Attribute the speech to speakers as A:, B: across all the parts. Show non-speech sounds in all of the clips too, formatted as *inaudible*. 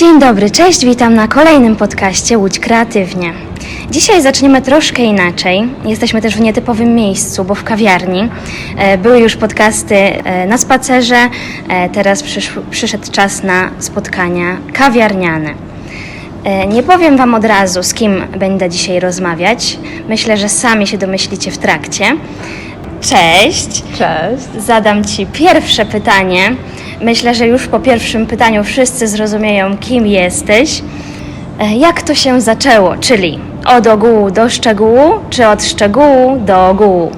A: Dzień dobry, cześć, witam na kolejnym podcaście Łódź Kreatywnie. Dzisiaj zaczniemy troszkę inaczej. Jesteśmy też w nietypowym miejscu, bo w kawiarni. E, Były już podcasty e, na spacerze, e, teraz przysz, przyszedł czas na spotkania kawiarniane. Nie powiem Wam od razu, z kim będę dzisiaj rozmawiać. Myślę, że sami się domyślicie w trakcie. Cześć!
B: Cześć.
A: Zadam Ci pierwsze pytanie. Myślę, że już po pierwszym pytaniu wszyscy zrozumieją, kim jesteś. E, Jak to się zaczęło? Czyli od ogółu do szczegółu, czy od szczegółu do ogółu?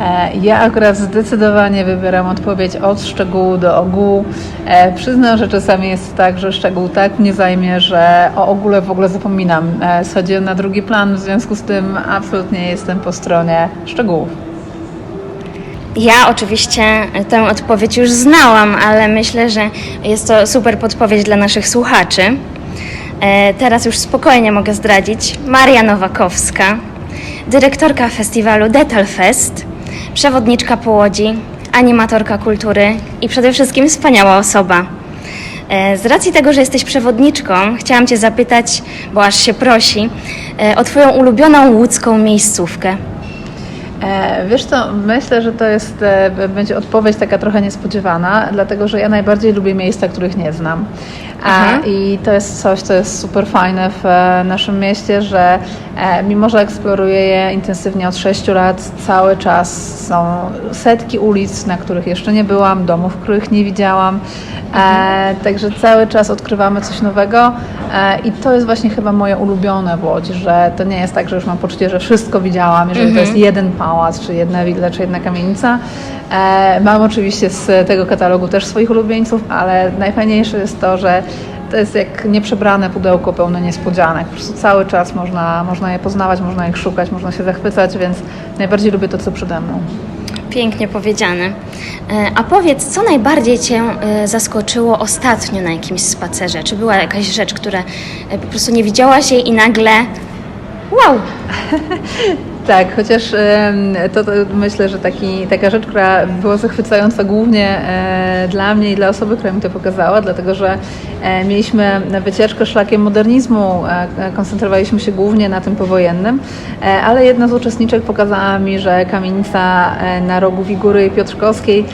B: E, Ja akurat zdecydowanie wybieram odpowiedź od szczegółu do ogółu. E, przyznam, że czasami jest tak, że szczegół tak mnie zajmie, że o ogóle w ogóle zapominam. E, na drugi plan, w związku z tym absolutnie jestem po stronie szczegółów.
A: Ja oczywiście tę odpowiedź już znałam, ale myślę, że jest to super podpowiedź dla naszych słuchaczy. E, Teraz już spokojnie mogę zdradzić. Maria Nowakowska, dyrektorka festiwalu Detal Fest, przewodniczka po Łodzi, animatorka kultury i przede wszystkim wspaniała osoba. E, Z racji tego, że jesteś przewodniczką, chciałam Cię zapytać, bo aż się prosi, e, o Twoją ulubioną łódzką miejscówkę.
B: E, Wiesz co, myślę, że to jest, e, będzie odpowiedź taka trochę niespodziewana, dlatego że ja najbardziej lubię miejsca, których nie znam.
A: Mhm.
B: I to jest coś, co jest super fajne w e, naszym mieście, że e, mimo, że eksploruję je intensywnie od 6 lat, cały czas są setki ulic, na których jeszcze nie byłam, domów, których nie widziałam. E, także cały czas odkrywamy coś nowego i to jest właśnie chyba moje ulubione w Łodzi, że to nie jest tak, że już mam poczucie, że wszystko widziałam, jeżeli to jest jeden pałac, czy jedna willa, czy jedna kamienica. E, mam oczywiście z tego katalogu też swoich ulubieńców, ale najfajniejsze jest to, że to jest jak nieprzebrane pudełko pełne niespodzianek. Po prostu cały czas można, można je poznawać, można ich szukać, można się zachwycać, więc najbardziej lubię to, co przede mną.
A: Pięknie powiedziane. E, A powiedz, co najbardziej Cię e, zaskoczyło ostatnio na jakimś spacerze? Czy była jakaś rzecz, która po prostu nie widziałaś jej i nagle wow, *laughs*
B: Tak, chociaż to, to myślę, że taki, taka rzecz, która była zachwycająca głównie e, dla mnie i dla osoby, która mi to pokazała, dlatego że e, mieliśmy wycieczkę szlakiem modernizmu, koncentrowaliśmy się głównie na tym powojennym, e, ale jedna z uczestniczek pokazała mi, że kamienica na rogu Wigury Piotrkowskiej e,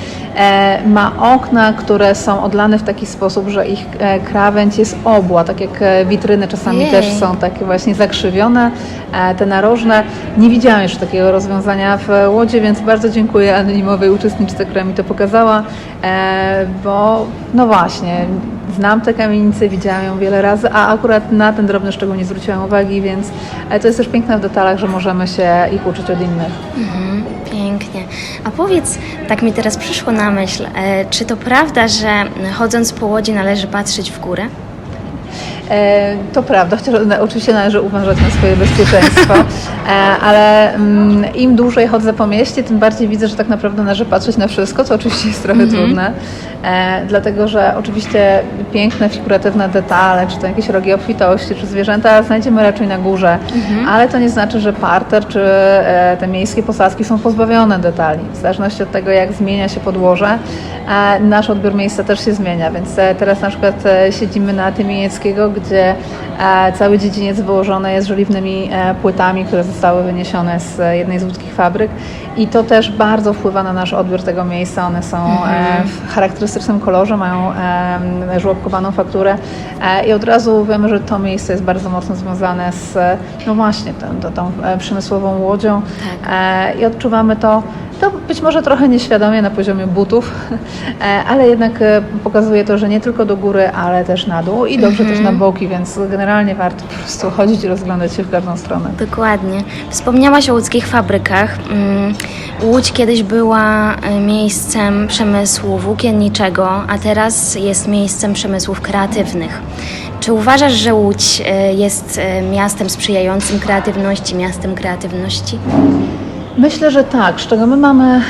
B: ma okna, które są odlane w taki sposób, że ich e, krawędź jest obła, tak jak e, witryny czasami
A: Jej.
B: też są takie właśnie zakrzywione, e, te narożne. Nie widziałam jeszcze takiego rozwiązania w Łodzi, więc bardzo dziękuję anonimowej uczestniczce, która mi to pokazała, e, bo no właśnie, znam tę kamienicę, widziałam ją wiele razy, a akurat na ten drobny szczegół nie zwróciłam uwagi, więc e, to jest też piękne w detalach, że możemy się ich uczyć od innych.
A: mhm, pięknie. A powiedz, tak mi teraz przyszło na myśl, e, czy to prawda, że chodząc po łodzi należy patrzeć w górę?
B: E, To prawda, *laughs* chociaż oczywiście należy uważać na swoje bezpieczeństwo, e, ale mm, im dłużej chodzę po mieście, tym bardziej widzę, że tak naprawdę należy patrzeć na wszystko, co oczywiście jest trochę trudne, e, dlatego że oczywiście piękne, figuratywne detale, czy to jakieś rogi obfitości, czy zwierzęta znajdziemy raczej na górze, ale to nie znaczy, że parter czy te miejskie posadzki są pozbawione detali. W zależności od tego, jak zmienia się podłoże, nasz odbiór miejsca też się zmienia, więc teraz na przykład siedzimy na Tymienieckiego, gdzie e, cały dziedziniec wyłożony jest żeliwnymi e, płytami, które zostały wyniesione z e, jednej z łódzkich fabryk. I to też bardzo wpływa na nasz odbiór tego miejsca. One są e, w charakterystycznym kolorze, mają żłobkowaną fakturę. I od razu wiemy, że to miejsce jest bardzo mocno związane z, no właśnie, tą, tą, przemysłową łodzią.
A: Tak.
B: i odczuwamy to to być może trochę nieświadomie na poziomie butów, *laughs* ale jednak pokazuje to, że nie tylko do góry, ale też na dół i dobrze też na boki, więc generalnie warto po prostu chodzić i rozglądać się w każdą stronę.
A: Dokładnie. Wspomniałaś o łódzkich fabrykach. Mm, Łódź kiedyś była e, miejscem przemysłu włókienniczego, a teraz jest miejscem przemysłów kreatywnych. Czy uważasz, że Łódź e, jest e, miastem sprzyjającym kreatywności, miastem kreatywności?
B: Myślę, że tak, z czego my mamy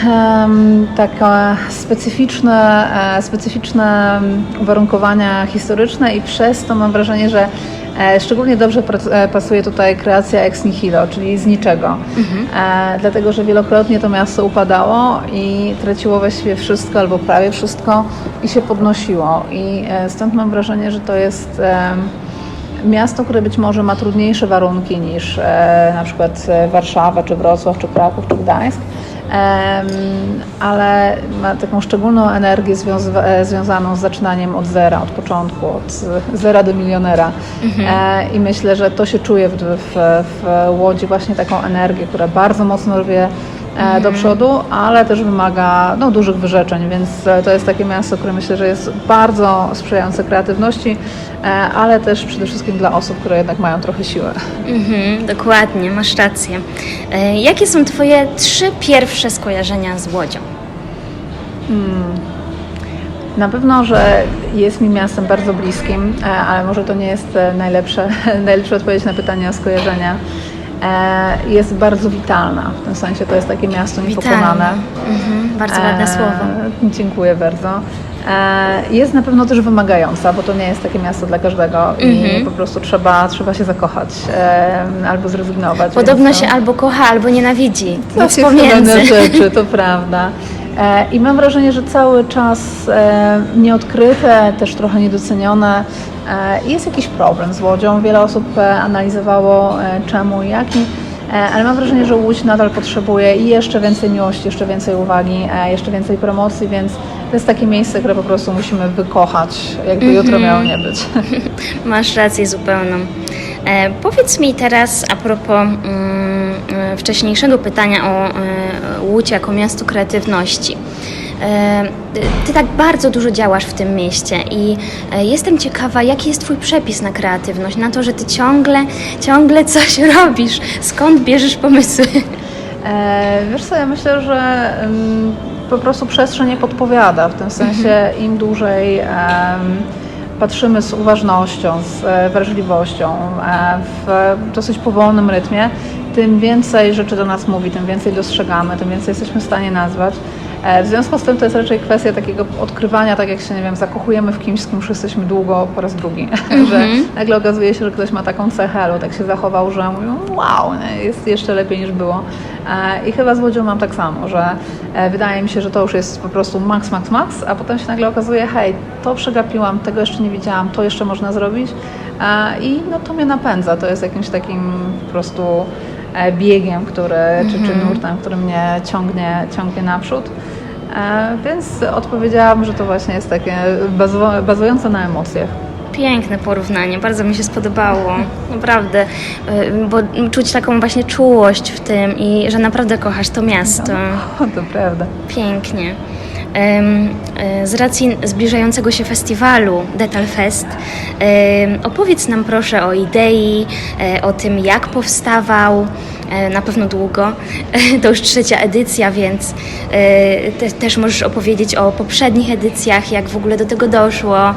B: em, takie specyficzne, e, specyficzne uwarunkowania historyczne i przez to mam wrażenie, że e, szczególnie dobrze e, pasuje tutaj kreacja ex nihilo, czyli z niczego. E, dlatego, że wielokrotnie to miasto upadało i traciło właściwie wszystko albo prawie wszystko i się podnosiło. I e, stąd mam wrażenie, że to jest... em, miasto, które być może ma trudniejsze warunki niż e, na przykład e, Warszawa, czy Wrocław, czy Kraków, czy Gdańsk, ale ma taką szczególną energię e, związaną z zaczynaniem od zera, od początku, od zera do milionera. E, I myślę, że to się czuje w, w, w Łodzi właśnie taką energię, która bardzo mocno rwie e, do przodu, ale też wymaga no, dużych wyrzeczeń, więc e, to jest takie miasto, które myślę, że jest bardzo sprzyjające kreatywności, e, ale też przede wszystkim dla osób, które jednak mają trochę siłę.
A: Mhm, dokładnie, masz rację. Jakie są Twoje trzy pierwsze skojarzenia z Łodzią?
B: Na pewno, że jest mi miastem bardzo bliskim, ale może to nie jest najlepsze, *laughs* najlepsza odpowiedź na pytanie o skojarzenia. E, Jest bardzo witalna, w tym sensie to jest takie miasto niepokonane.
A: Mhm, bardzo ładne
B: E,
A: słowo.
B: Dziękuję bardzo. E, Jest na pewno też wymagająca, bo to nie jest takie miasto dla każdego i
A: Mhm.
B: po prostu trzeba, trzeba się zakochać albo zrezygnować.
A: Podobno
B: więc
A: się
B: to-
A: albo kocha, albo nienawidzi.
B: to
A: Nic
B: jest
A: pomiędzy.
B: rzeczy, to prawda. E, I mam wrażenie, że cały czas e, nieodkryte, też trochę niedocenione. E, Jest jakiś problem z Łodzią. Wiele osób analizowało czemu i jaki. Ale mam wrażenie, że Łódź nadal potrzebuje i jeszcze więcej miłości, jeszcze więcej uwagi, jeszcze więcej promocji, więc to jest takie miejsce, które po prostu musimy wykochać, jakby jutro miało nie być. *laughs*
A: Masz rację zupełną. E, powiedz mi teraz a propos mm, wcześniejszego pytania o e, Łódź jako miasto kreatywności. E, ty tak bardzo dużo działasz w tym mieście i e, jestem ciekawa, jaki jest Twój przepis na kreatywność, na to, że Ty ciągle, ciągle coś *laughs* robisz. Skąd bierzesz pomysły?
B: E, wiesz co, ja myślę, że po prostu przestrzeń nie podpowiada, w tym sensie im dłużej patrzymy z uważnością, z e, wrażliwością, e, w dosyć powolnym rytmie, tym więcej rzeczy do nas mówi, tym więcej dostrzegamy, tym więcej jesteśmy w stanie nazwać. E, W związku z tym to jest raczej kwestia takiego odkrywania, tak jak się, nie wiem, zakochujemy w kimś, z kim już jesteśmy długo po raz drugi, *laughs* że nagle okazuje się, że ktoś ma taką cechę, albo tak się zachował, że mówią, wow, jest jeszcze lepiej niż było. E, I chyba z Łodzią mam tak samo, że e, wydaje mi się, że to już jest po prostu max, max, max, a potem się nagle okazuje, hej, to przegapiłam, tego jeszcze nie widziałam, to jeszcze można zrobić i no to mnie napędza, to jest jakimś takim po prostu biegiem, który, czy, czy nurtem, który mnie ciągnie, ciągnie naprzód. E, Więc odpowiedziałam, że to właśnie jest takie bazu- bazujące na emocjach.
A: Piękne porównanie, bardzo mi się spodobało. Naprawdę, y, bo czuć taką właśnie czułość w tym i że naprawdę kochasz to miasto.
B: O, to prawda.
A: Pięknie. E, Z racji zbliżającego się festiwalu Detal Fest, opowiedz nam proszę o idei, e, o tym jak powstawał, e, na pewno długo. *laughs* To już trzecia edycja, więc te, też możesz opowiedzieć o poprzednich edycjach, jak w ogóle do tego doszło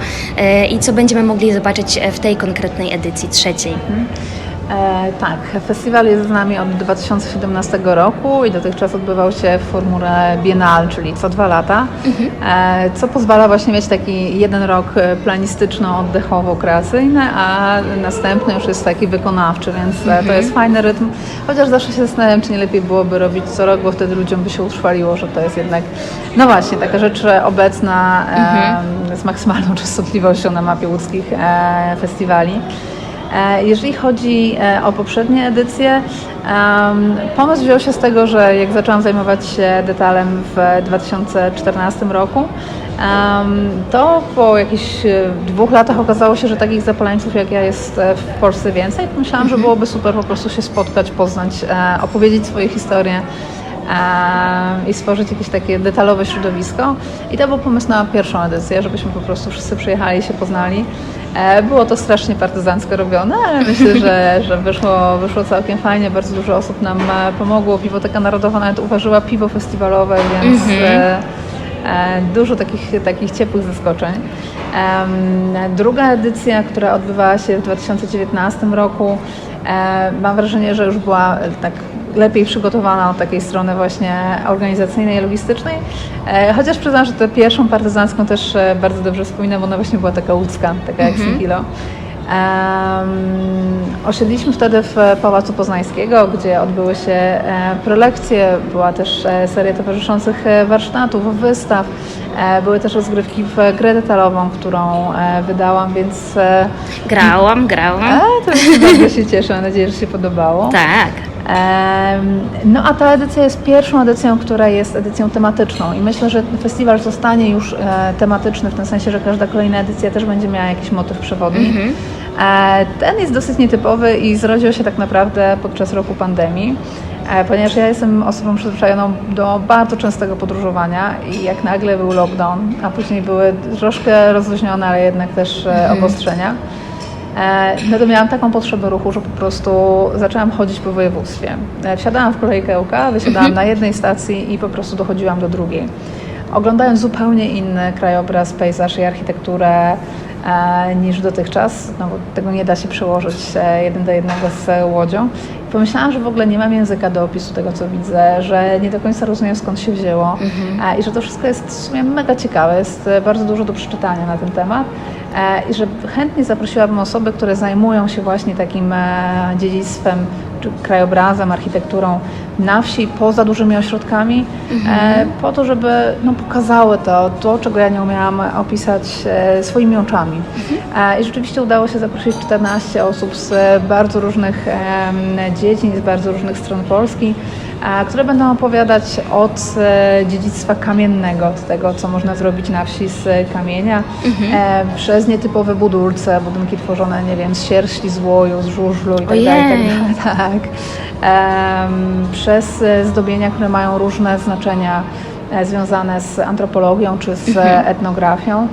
A: i co będziemy mogli zobaczyć w tej konkretnej edycji trzeciej.
B: E, tak, festiwal jest z nami od 2017 roku i dotychczas odbywał się w formule biennal, czyli co dwa lata, e, co pozwala właśnie mieć taki jeden rok e, planistyczno-oddechowo-kreacyjny, a następny już jest taki wykonawczy, więc e, to jest fajny rytm. Chociaż zawsze się zastanawiam, czy nie lepiej byłoby robić co rok, bo wtedy ludziom by się utrwaliło, że to jest jednak, no właśnie, taka rzecz obecna e, z maksymalną *laughs* częstotliwością na mapie łódzkich e, festiwali. E, Jeżeli chodzi e, o poprzednie edycje, pomysł wziął się z tego, że jak zaczęłam zajmować się detalem w 2014 roku, to po jakichś e, dwóch latach okazało się, że takich zapaleńców jak ja jest w Polsce więcej. Pomyślałam, że byłoby super po prostu się spotkać, poznać, opowiedzieć swoje historie i stworzyć jakieś takie detalowe środowisko. I to był pomysł na pierwszą edycję, żebyśmy po prostu wszyscy przyjechali i się poznali. E, Było to strasznie partyzancko robione, ale *laughs* myślę, że, że wyszło, wyszło całkiem fajnie. Bardzo dużo osób nam e, pomogło. Piwoteka Narodowa nawet uważyła piwo festiwalowe, więc e, e, dużo takich, takich ciepłych zaskoczeń. Druga edycja, która odbywała się w 2019 roku, mam wrażenie, że już była tak lepiej przygotowana od takiej strony właśnie organizacyjnej i logistycznej. E, Chociaż przyznam, że tę pierwszą partyzancką też e, bardzo dobrze wspominam, bo ona właśnie była taka łódzka, taka jak Singilo. Um, osiedliśmy wtedy w Pałacu Poznańskiego, gdzie odbyły się e, prelekcje, była też e, seria towarzyszących e, warsztatów, wystaw, e, były też rozgrywki w grę detalową, którą e, wydałam, więc e,
A: Grałam, grałam.
B: a, to bardzo się cieszę, mam nadzieję, że się podobało.
A: Tak.
B: No a ta edycja jest pierwszą edycją, która jest edycją tematyczną i myślę, że festiwal zostanie już e, tematyczny w tym sensie, że każda kolejna edycja też będzie miała jakiś motyw przewodni. E, Ten jest dosyć nietypowy i zrodził się tak naprawdę podczas roku pandemii. e, Ponieważ ja jestem osobą przyzwyczajoną do bardzo częstego podróżowania i jak nagle był lockdown, a później były troszkę rozluźnione, ale jednak też e, obostrzenia, No to miałam taką potrzebę ruchu, że po prostu zaczęłam chodzić po województwie. E, Wsiadałam w kolejkę LK, wysiadałam na jednej stacji i po prostu dochodziłam do drugiej. Oglądając zupełnie inny krajobraz, pejzaż i architekturę e, niż dotychczas, no bo tego nie da się przełożyć e, jeden do jednego z e, łodzią. I pomyślałam, że w ogóle nie mam języka do opisu tego, co widzę, że nie do końca rozumiem skąd się wzięło e, i że to wszystko jest w sumie mega ciekawe, jest e, bardzo dużo do przeczytania na ten temat. E, I że chętnie zaprosiłabym osoby, które zajmują się właśnie takim e, dziedzictwem, czy krajobrazem, architekturą na wsi, poza dużymi ośrodkami, e, po to, żeby no, pokazały to, to, czego ja nie umiałam opisać swoimi oczami. E, I rzeczywiście udało się zaprosić 14 osób z bardzo różnych dziedzin, z bardzo różnych stron Polski, które będą opowiadać od e, dziedzictwa kamiennego, od tego, co można zrobić na wsi z e, kamienia, e, przez nietypowe budulce, budynki tworzone, nie wiem, z sierści, z łoju, z żużlu i tak tak
A: Ojej.
B: dalej. *laughs* Tak. Em, przez e, zdobienia, które mają różne znaczenia e, związane z antropologią czy z e, etnografią.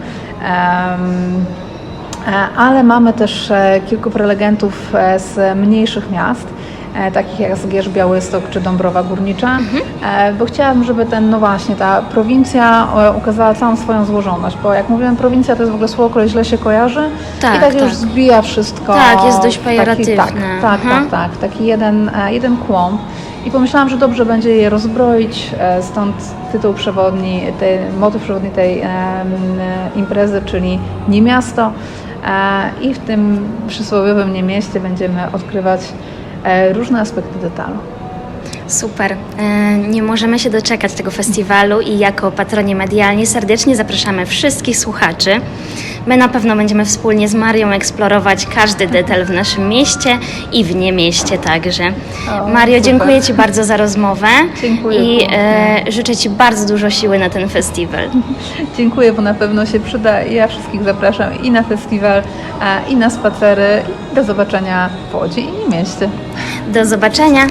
B: E, ale mamy też e, kilku prelegentów e, z mniejszych miast, e, takich jak Zgierz, Białystok czy Dąbrowa Górnicza, e, bo chciałam, żeby ten, no właśnie, ta prowincja e, ukazała całą swoją złożoność, bo jak mówiłem, prowincja to jest w ogóle słowo, które źle się kojarzy
A: Tak,
B: i tak,
A: tak.
B: już zbija wszystko.
A: Tak, jest dość
B: w taki-
A: pejoratywne.
B: Tak, tak,
A: Mhm.
B: tak, tak, taki jeden, e, jeden kłąb. I pomyślałam, że dobrze będzie je rozbroić, e, stąd tytuł przewodni, tej, motyw przewodni tej e, imprezy, czyli Nie miasto. E, I w tym przysłowiowym niemieście będziemy odkrywać e, różne aspekty detalu.
A: Super. E, Nie możemy się doczekać tego festiwalu i jako patronie medialni serdecznie zapraszamy wszystkich słuchaczy. My na pewno będziemy wspólnie z Marią eksplorować każdy detal w naszym mieście i w niemieście także.
B: O,
A: Mario,
B: super.
A: dziękuję Ci bardzo za rozmowę
B: Dziękuję
A: i e, życzę Ci bardzo dużo siły na ten festiwal. *laughs*
B: Dziękuję, bo na pewno się przyda ja wszystkich zapraszam i na festiwal, e, i na spacery. Do zobaczenia w Łodzi i mieście.
A: Do zobaczenia.